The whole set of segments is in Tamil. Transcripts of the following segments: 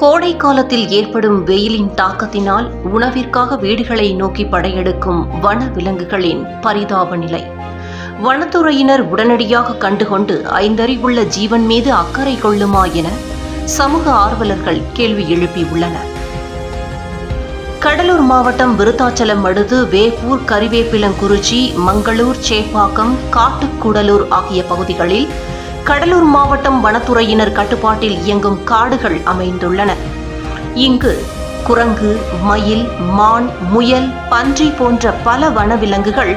கோடை காலத்தில் ஏற்படும் வெயிலின் தாக்கத்தினால் உணவிற்காக வீடுகளை நோக்கி படையெடுக்கும் வன விலங்குகளின் பரிதாப நிலை. வனத்துறையினர் உடனடியாக கண்டுகொண்டு ஐந்தறிவுள்ள ஜீவன் மீது அக்கறை கொள்ளுமா என சமூக ஆர்வலர்கள் கேள்வி எழுப்பியுள்ளனர். கடலூர் மாவட்டம் விருத்தாச்சலம் அடுத்து வேப்பூர் கரிவேப்பிலங்குறிச்சி மங்களூர் சேப்பாக்கம் காட்டுக்குடலூர் ஆகிய பகுதிகளில் கடலூர் மாவட்டம் வனத்துறையினர் கட்டுப்பாட்டில் இயங்கும் காடுகள் அமைந்துள்ளன. இங்கு குரங்கு மயில் மான் முயல் பன்றி போன்ற பல வனவிலங்குகள்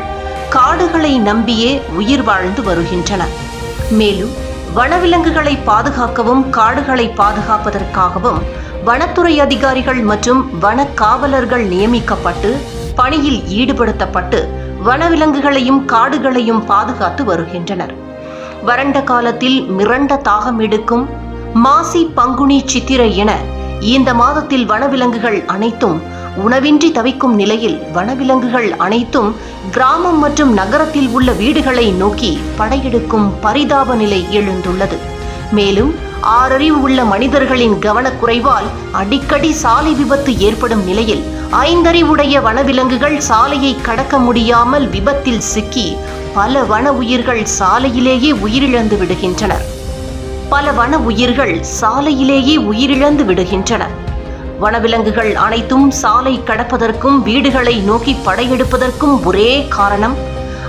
காடுகளை நம்பியே உயிர் வாழ்ந்து வருகின்றன. மேலும் வனவிலங்குகளை பாதுகாக்கவும் காடுகளை பாதுகாப்பதற்காகவும் வனத்துறை அதிகாரிகள் மற்றும் வன காவலர்கள் நியமிக்கப்பட்டு பணியில் ஈடுபடுத்தப்பட்டு வனவிலங்குகளையும் காடுகளையும் பாதுகாத்து வருகின்றனர். வறண்ட காலத்தில் மிரண்ட தாகம் எடுக்கும் மாசி பங்குனி சித்திரை என இந்த மாதத்தில் வனவிலங்குகள் அனைத்தும் உணவின்றி தவிக்கும் நிலையில் வனவிலங்குகள் அனைத்தும் கிராமம் மற்றும் நகரத்தில் உள்ள வீடுகளை நோக்கி படையெடுக்கும் பரிதாப நிலை எழுந்துள்ளது. மேலும் ஆறறிவு உள்ள மனிதர்களின் கவனக்குறைவால் அடிக்கடி சாலை விபத்து ஏற்படும் நிலையில் ஐந்தறிவுடைய வனவிலங்குகள் சாலையை கடக்க முடியாமல் விபத்தில் சிக்கி பல வன உயிர்கள் சாலையிலேயே உயிரிழந்து விடுகின்றனர். பல வன உயிர்கள் சாலையிலேயே உயிரிழந்து விடுகின்றன. வனவிலங்குகள் அனைத்தும் சாலை கடப்பதற்கும் வீடுகளை நோக்கி படையெடுப்பதற்கும் ஒரே காரணம்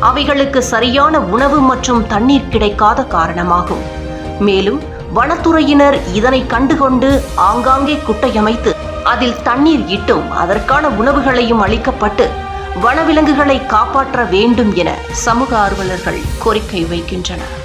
அவைகளுக்கு சரியான உணவு மற்றும் தண்ணீர் கிடைக்காத காரணமாகும். மேலும் வனத்துறையினர் இதனை கண்டுகொண்டு ஆங்காங்கே குட்டையமைத்து அதில் தண்ணீர் இட்டும் அதற்கான உணவுகளையும் அளிக்கப்பட்டு வனவிலங்குகளை காப்பாற்ற வேண்டும் என சமூக ஆர்வலர்கள் கோரிக்கை வைக்கின்றனர்.